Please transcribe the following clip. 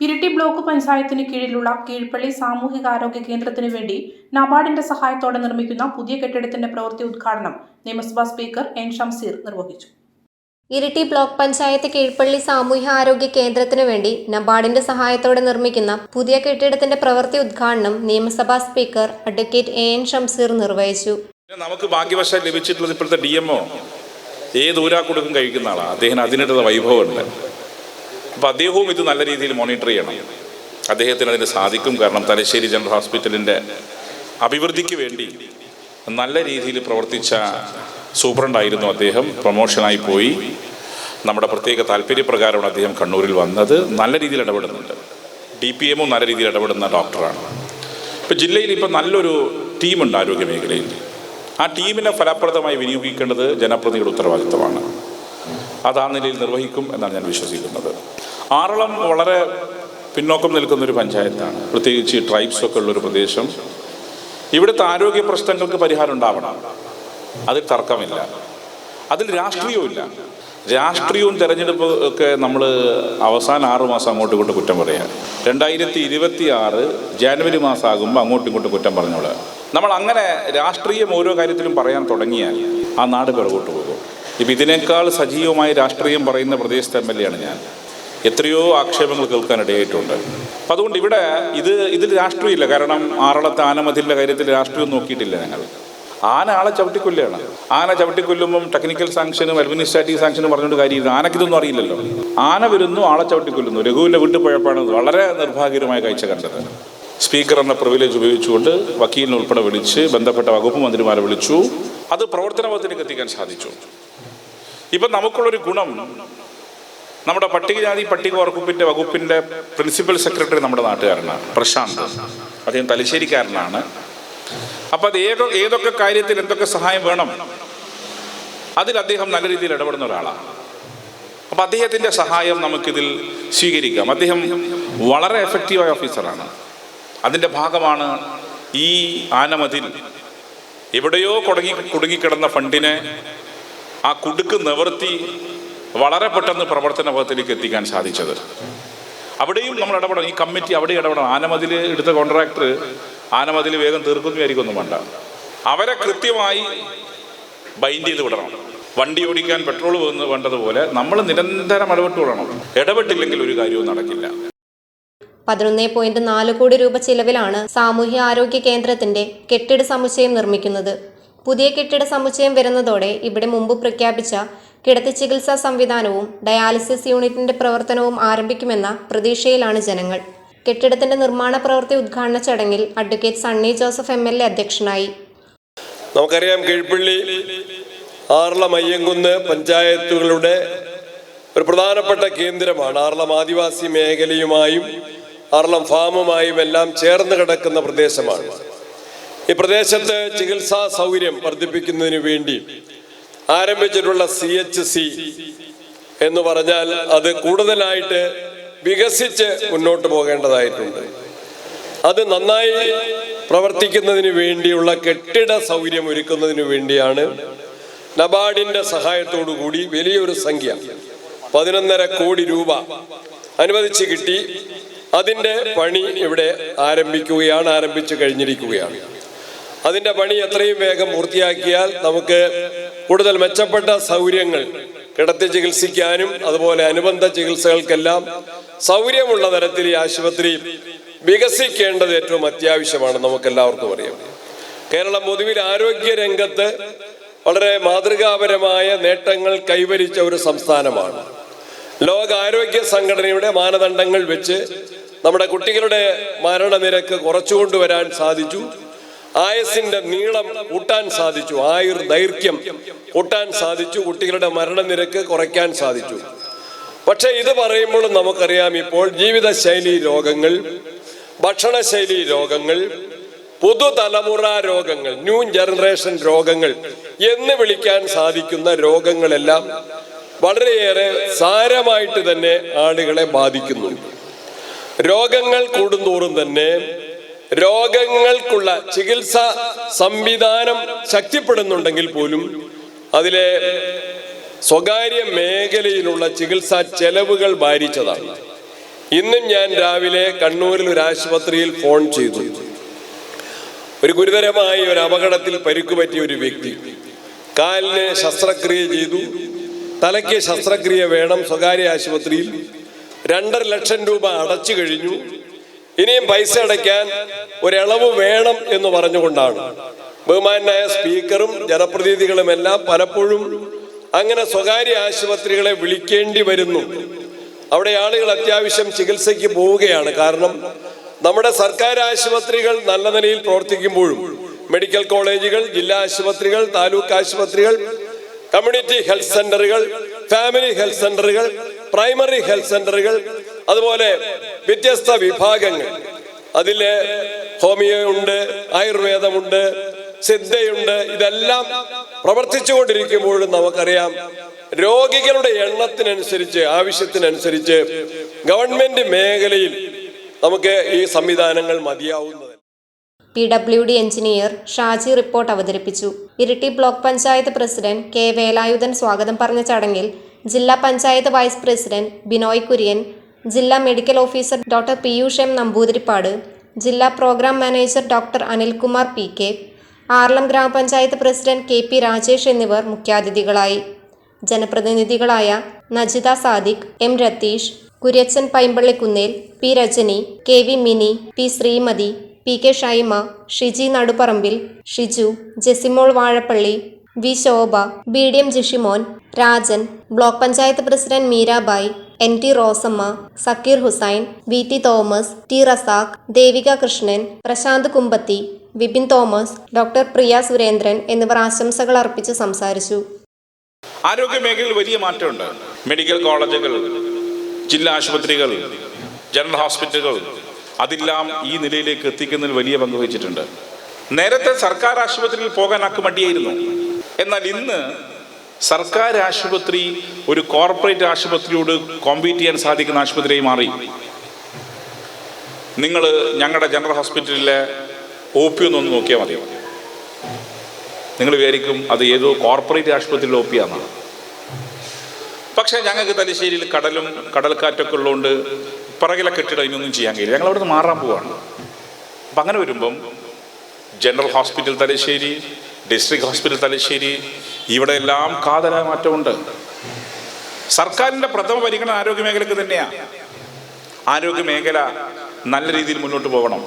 Iritty block പഞ്ചായത്തിന് കീഴിലുള്ള കീഴ്പള്ളി സാമൂഹികാരോഗ്യ കേന്ദ്രത്തിനു വേണ്ടി നബാർഡിന്റെ സഹായത്തോടെ നിർമ്മിക്കുന്ന പുതിയ കെട്ടിടത്തിന്റെ പ്രവൃത്തി ഉദ്ഘാടനം നിയമസഭാ സ്പീക്കർ എൻ ഷംസീർ നിർവഹിച്ചു. ഇരിട്ടി ബ്ലോക്ക് പഞ്ചായത്ത് കീഴ്പള്ളി സാമൂഹ്യ ആരോഗ്യ കേന്ദ്രത്തിനു വേണ്ടി നബാർഡിന്റെ സഹായത്തോടെ നിർമ്മിക്കുന്ന പുതിയ കെട്ടിടത്തിന്റെ പ്രവൃത്തി ഉദ്ഘാടനം നിയമസഭാ speaker advocate A N Shamseer നിർവഹിച്ചു. നമുക്ക് ഭാഗ്യവശാൽ ലഭിച്ചിട്ടുള്ളത് ഇപ്പോഴത്തെ ഡി എം ഒ ഏത് ഊരാക്കുടുക്കും കൊടുക്കും കഴിക്കുന്ന ആളാണ് അദ്ദേഹം അതിനുള്ള വൈഭവമുണ്ട് അപ്പം അദ്ദേഹവും ഇത് നല്ല രീതിയിൽ മോണിറ്റർ ചെയ്യണം. അദ്ദേഹത്തിന് അതിന് സാധിക്കും. കാരണം തലശ്ശേരി ജനറൽ ഹോസ്പിറ്റലിന്റെ അഭിവൃദ്ധിക്ക് വേണ്ടി നല്ല രീതിയിൽ പ്രവർത്തിച്ച സൂപ്രണ്ടായിരുന്നു അദ്ദേഹം. പ്രൊമോഷനായി പോയി. നമ്മുടെ പ്രത്യേക താല്പര്യപ്രകാരമാണ് അദ്ദേഹം കണ്ണൂരിൽ വന്നത്. നല്ല രീതിയിൽ ഇടപെടുന്നുണ്ട്. ഡി പി എമ്മും നല്ല രീതിയിൽ ഇടപെടുന്ന ഡോക്ടറാണ്. ഇപ്പം ജില്ലയിൽ ഇപ്പം നല്ലൊരു ടീമുണ്ട് ആരോഗ്യ മേഖലയിൽ. ആ ടീമിനെ ഫലപ്രദമായി വിനിയോഗിക്കേണ്ടത് ജനപ്രതിനിധിയുടെ ഉത്തരവാദിത്തമാണ്. അത് ആ നിലയിൽ നിർവഹിക്കും എന്നാണ് ഞാൻ വിശ്വസിക്കുന്നത്. ആറളം വളരെ പിന്നോക്കം നിൽക്കുന്ന ഒരു പഞ്ചായത്താണ്. പ്രത്യേകിച്ച് ട്രൈബ്സ് ഒക്കെ ഉള്ളൊരു പ്രദേശം. ഇവിടുത്തെ ആരോഗ്യ പ്രശ്നങ്ങൾക്ക് പരിഹാരം ഉണ്ടാവണം. അതിൽ തർക്കമില്ല. അതിൽ രാഷ്ട്രീയവുമില്ല രാഷ്ട്രീയവും തെരഞ്ഞെടുപ്പ് ഒക്കെ നമ്മൾ അവസാന ആറു മാസം അങ്ങോട്ടും ഇങ്ങോട്ടും കുറ്റം പറയാം. രണ്ടായിരത്തി ഇരുപത്തി ആറ് ജാനുവരി മാസം ആകുമ്പോൾ അങ്ങോട്ടും ഇങ്ങോട്ടും കുറ്റം പറഞ്ഞോളാം. നമ്മൾ അങ്ങനെ രാഷ്ട്രീയം ഓരോ കാര്യത്തിലും പറയാൻ തുടങ്ങിയാൽ ആ നാട് പിറകോട്ട് പോകും. ഇപ്പം ഇതിനേക്കാൾ സജീവമായി രാഷ്ട്രീയം പറയുന്ന പ്രദേശത്തെ എം എൽ എ ആണ് ഞാൻ. എത്രയോ ആക്ഷേപങ്ങൾ കേൾക്കാനിടയായിട്ടുണ്ട്. അപ്പം അതുകൊണ്ട് ഇവിടെ ഇത് ഇതിൽ രാഷ്ട്രീയമില്ല. കാരണം ആറളത്തെ ആനമതിലിന്റെ കാര്യത്തിൽ രാഷ്ട്രീയം നോക്കിയിട്ടില്ല ഞങ്ങൾ. ആന ആളെ ചവിട്ടിക്കൊല്ലുകയാണ്. ആന ചവിട്ടിക്കൊല്ലുമ്പം ടെക്നിക്കൽ സാങ്ഷനും അഡ്മിനിസ്ട്രേറ്റീവ് സാങ്ഷനും പറഞ്ഞുകൊണ്ട് കാര്യമില്ല. ആനക്കിതൊന്നും അറിയില്ലല്ലോ. ആന വരുന്നു ആളെ ചവിട്ടിക്കൊല്ലുന്നു. രഘുവിന്റെ വീട്ടിൽ പോയപ്പോഴാണ് വളരെ നിർഭാഗ്യകരമായ കാഴ്ച കണ്ടത്. സ്പീക്കർ എന്ന പ്രിവിലേജ് ഉപയോഗിച്ചുകൊണ്ട് വക്കീലിനെ ഉൾപ്പെടെ വിളിച്ച് ബന്ധപ്പെട്ട വകുപ്പ് മന്ത്രിമാരെ വിളിച്ചു. അത് പ്രവർത്തനപഥത്തിലേക്ക് എത്തിക്കാൻ സാധിച്ചു. ഇപ്പം നമുക്കുള്ളൊരു ഗുണം നമ്മുടെ പട്ടികജാതി പട്ടിക വകുപ്പിന്റെ വകുപ്പിന്റെ പ്രിൻസിപ്പൽ സെക്രട്ടറി നമ്മുടെ നാട്ടുകാരനാണ് പ്രശാന്ത്. അദ്ദേഹം തലശ്ശേരിക്കാരനാണ്. അപ്പം അത് ഏതോ ഏതൊക്കെ കാര്യത്തിൽ എന്തൊക്കെ സഹായം വേണം? അതിൽ അദ്ദേഹം നല്ല രീതിയിൽ ഇടപെടുന്ന ഒരാളാണ്. അപ്പം അദ്ദേഹത്തിന്റെ സഹായം നമുക്കിതിൽ സ്വീകരിക്കാം. അദ്ദേഹം വളരെ എഫക്റ്റീവായ ഓഫീസറാണ് അതിന്റെ ഭാഗമാണ് ഈ ആനമതിൽ എവിടെയോ കുടുങ്ങി കുടുങ്ങിക്കിടന്ന ഫണ്ടിനെ ആ കുടുക്ക് നിവർത്തി വളരെ പെട്ടെന്ന് പ്രവർത്തന പദത്തിലേക്ക് എത്തിക്കാൻ സാധിച്ചത്. അവിടെയും നമ്മൾ ഇടപെടണം. ഈ കമ്മിറ്റി അവിടെ ഇടപെടണം. ആനമതിൽ എടുത്ത കോൺട്രാക്ടർ ആനമതിൽ വേഗം തീർക്കുന്നു വിചാരിക്കൊന്നും വേണ്ട. അവരെ കൃത്യമായി ബൈൻഡ് ചെയ്ത് വിടണം. വണ്ടി ഓടിക്കാൻ പെട്രോൾ വേണ്ടതുപോലെ നമ്മൾ നിരന്തരം ഇടപെട്ട് വിടണം. ഇടപെട്ടില്ലെങ്കിൽ ഒരു കാര്യവും നടക്കില്ല. പതിനൊന്ന് പോയിന്റ് നാല് കോടി രൂപ ചിലവിലാണ് സാമൂഹ്യ ആരോഗ്യ കേന്ദ്രത്തിന്റെ കെട്ടിട സമുച്ചയം നിർമ്മിക്കുന്നത്. പുതിയ കെട്ടിട സമുച്ചയം വരുന്നതോടെ ഇവിടെ മുമ്പ് പ്രഖ്യാപിച്ച കിടത്തി ചികിത്സാ സംവിധാനവും ഡയാലിസിസ് യൂണിറ്റിന്റെ പ്രവർത്തനവും ആരംഭിക്കുമെന്ന പ്രതീക്ഷയിലാണ് ജനങ്ങൾ. കെട്ടിടത്തിന്റെ നിർമ്മാണ പ്രവൃത്തി ഉദ്ഘാടന ചടങ്ങിൽ advocate Sunny Joseph M L A അധ്യക്ഷനായി. നമുക്കറിയാം കീഴ്പള്ളി ആറള മയ്യങ്കുന്ന് പഞ്ചായത്തുകളുടെ ഒരു പ്രധാനപ്പെട്ട കേന്ദ്രമാണ്. ആർളം ആദിവാസി മേഖലയുമായും ആർളം ഫാമുമായും എല്ലാം ചേർന്ന് കിടക്കുന്ന പ്രദേശമാണ്. ഈ പ്രദേശത്ത് ചികിത്സാ സൗകര്യം വർദ്ധിപ്പിക്കുന്നതിന് വേണ്ടി ആരംഭിച്ചിട്ടുള്ള സി എച്ച് സി എന്ന് പറഞ്ഞാൽ അത് കൂടുതലായിട്ട് വികസിച്ച് മുന്നോട്ട് പോകേണ്ടതായിട്ടുണ്ട്. അത് നന്നായി പ്രവർത്തിക്കുന്നതിന് വേണ്ടിയുള്ള കെട്ടിട സൗകര്യം ഒരുക്കുന്നതിന് വേണ്ടിയാണ് നബാർഡിന്റെ സഹായത്തോടു കൂടി വലിയൊരു സംഖ്യ പതിനൊന്നര കോടി രൂപ അനുവദിച്ച് കിട്ടി. അതിന്റെ പണി ഇവിടെ ആരംഭിക്കുകയാണ് ആരംഭിച്ചു കഴിഞ്ഞിരിക്കുകയാണ്. അതിന്റെ പണി എത്രയും വേഗം പൂർത്തിയാക്കിയാൽ നമുക്ക് കൂടുതൽ മെച്ചപ്പെട്ട സൗകര്യങ്ങൾ കിടത്തി ചികിത്സിക്കാനും അതുപോലെ അനുബന്ധ ചികിത്സകൾക്കെല്ലാം സൗകര്യമുള്ള തരത്തിൽ ഈ ആശുപത്രി വികസിക്കേണ്ടത് ഏറ്റവും അത്യാവശ്യമാണ് നമുക്ക് എല്ലാവർക്കും അറിയാം. കേരളം പൊതുവിൽ ആരോഗ്യ രംഗത്ത് വളരെ മാതൃകാപരമായ നേട്ടങ്ങൾ കൈവരിച്ച ഒരു സംസ്ഥാനമാണ്. ലോകാരോഗ്യ സംഘടനയുടെ മാനദണ്ഡങ്ങൾ വെച്ച് നമ്മുടെ കുട്ടികളുടെ മരണനിരക്ക് കുറച്ചുകൊണ്ടുവരാൻ സാധിച്ചു. ആയുസിന്റെ നീളം കൂട്ടാൻ സാധിച്ചു. ആയുർ ദൈർഘ്യം കൂട്ടാൻ സാധിച്ചു. കുട്ടികളുടെ മരണനിരക്ക് കുറയ്ക്കാൻ സാധിച്ചു. പക്ഷെ ഇത് പറയുമ്പോൾ നമുക്കറിയാം ഇപ്പോൾ ജീവിതശൈലി രോഗങ്ങൾ ഭക്ഷണശൈലി രോഗങ്ങൾ പുതുതലമുറ രോഗങ്ങൾ ന്യൂ ജനറേഷൻ രോഗങ്ങൾ എന്ന് വിളിക്കാൻ സാധിക്കുന്ന രോഗങ്ങളെല്ലാം വളരെയേറെ സാരമായിട്ട് തന്നെ ആളുകളെ ബാധിക്കുന്നു രോഗങ്ങൾ കൂടുന്തോറും തന്നെ രോഗങ്ങൾക്കുള്ള ചികിത്സാ സംവിധാനം ശക്തിപ്പെടുന്നുണ്ടെങ്കിൽ പോലും അതിലെ സ്വകാര്യ മേഖലയിലുള്ള ചികിത്സാ ചെലവുകൾ ഭാരിച്ചതാണ്. ഇന്നും ഞാൻ രാവിലെ കണ്ണൂരിൽ ഒരു ആശുപത്രിയിൽ ഫോൺ ചെയ്തു. ഒരു ഗുരുതരമായ ഒരു അപകടത്തിൽ പരിക്കു പറ്റിയ ഒരു വ്യക്തി കാലിന് ശസ്ത്രക്രിയ ചെയ്തു. തലയ്ക്ക് ശസ്ത്രക്രിയ വേണം സ്വകാര്യ ആശുപത്രിയിൽ. രണ്ടര ലക്ഷം രൂപ അടച്ചു കഴിഞ്ഞു. ഇനിയും പൈസ അടയ്ക്കാൻ ഒരിളവ് വേണം എന്ന് പറഞ്ഞുകൊണ്ടാണ്. ബഹുമാനായ സ്പീക്കറും ജനപ്രതിനിധികളുമെല്ലാം പലപ്പോഴും അങ്ങനെ സ്വകാര്യ ആശുപത്രികളെ വിളിക്കേണ്ടി വരുന്നു. അവിടെ ആളുകൾ അത്യാവശ്യം ചികിത്സയ്ക്ക് പോവുകയാണ്. കാരണം നമ്മുടെ സർക്കാർ ആശുപത്രികൾ നല്ല നിലയിൽ പ്രവർത്തിക്കുമ്പോഴും മെഡിക്കൽ കോളേജുകൾ ജില്ലാ ആശുപത്രികൾ താലൂക്ക് ആശുപത്രികൾ കമ്മ്യൂണിറ്റി ഹെൽത്ത് സെന്ററുകൾ ഫാമിലി ഹെൽത്ത് സെന്ററുകൾ പ്രൈമറി ഹെൽത്ത് സെന്ററുകൾ അതുപോലെ വ്യത്യസ്ത വിഭാഗങ്ങൾ. അതിൽ ഹോമിയോ ഉണ്ട് ആയുർവേദമുണ്ട് സിദ്ധയുണ്ട് ഇതെല്ലാം പ്രവർത്തിച്ചുകൊണ്ടിരിക്കുമ്പോഴും നമുക്കറിയാം രോഗികളുടെ എണ്ണത്തിനനുസരിച്ച് ആവശ്യത്തിനനുസരിച്ച് ഗവൺമെന്റ് മേഖലയിൽ നമുക്ക് ഈ സംവിധാനങ്ങൾ മതിയാവുന്നത് P W D engineer Shaji report അവതരിപ്പിച്ചു. Iritty block panchayat president K Velayudhan സ്വാഗതം പറഞ്ഞ ചടങ്ങിൽ ജില്ലാ പഞ്ചായത്ത് വൈസ് പ്രസിഡന്റ് ബിനോയ് കുര്യൻ ജില്ലാ medical officer doctor Piyush M Namboothiripad ജില്ലാ programme manager doctor Anilkumar P K Aralam ഗ്രാമപഞ്ചായത്ത് പ്രസിഡന്റ് കെ പി രാജേഷ് എന്നിവർ മുഖ്യാതിഥികളായി. ജനപ്രതിനിധികളായ Najitha Sadiq M Ratheesh Kuriachan Paimpallikunnel P Rajani K V Mini P Shrimati P K Shaima Shiji Naduparambil Shiju Jesimol Vazhappally V Shobha B D M Jishimon Rajan block panchayat president Meerabai N T Rosamma Sakir Hussain V T Thomas T Razak Devika Krishnan Prashanth Kumbathi Vipin Thomas doctor Priya Surendran എന്നിവർ ആശംസകൾ അർപ്പിച്ച് സംസാരിച്ചു. ആരോഗ്യ മേഖലയിൽ വലിയ മാറ്റമുണ്ട്. Medical കോളേജുകൾ ജില്ലാ ആശുപത്രികൾ ജനറൽ ഹോസ്പിറ്റലുകൾ അതെല്ലാം ഈ നിലയിലേക്ക് എത്തിക്കുന്നതിൽ വലിയ പങ്ക് വഹിച്ചിട്ടുണ്ട്. നേരത്തെ സർക്കാർ ആശുപത്രിയിൽ പോകാൻ ആക്ക് മടിയായിരുന്നു. എന്നാൽ ഇന്ന് സർക്കാർ ആശുപത്രി ഒരു കോർപ്പറേറ്റ് ആശുപത്രിയോട് കോമ്പീറ്റ് ചെയ്യാൻ സാധിക്കുന്ന ആശുപത്രിയായി മാറി. നിങ്ങൾ ഞങ്ങളുടെ ജനറൽ ഹോസ്പിറ്റലിലെ ഒ പി ഒന്ന് ഒന്ന് നോക്കിയാൽ മതി. നിങ്ങൾ വിചാരിക്കും അത് ഏതോ കോർപ്പറേറ്റ് ആശുപത്രിയിലെ ഒ പി ആണെന്നാണ് പക്ഷേ ഞങ്ങൾക്ക് തലശ്ശേരിയിൽ കടലും കടൽക്കാറ്റൊക്കെ ഉള്ളതുകൊണ്ട് പിറകിലെ കെട്ടിടം ഇനിയൊന്നും ചെയ്യാൻ കഴിയില്ല. ഞങ്ങൾ അവിടെ മാറാൻ പോവാണ്. അപ്പം അങ്ങനെ വരുമ്പം general hospital Thalassery district hospital Thalassery ഇവിടെ എല്ലാം കാതലായ മാറ്റമുണ്ട്. സർക്കാരിന്റെ പ്രഥമ പരിഗണന ആരോഗ്യ മേഖലക്ക് തന്നെയാണ് ആരോഗ്യ മേഖല നല്ല രീതിയിൽ മുന്നോട്ട് പോകണം.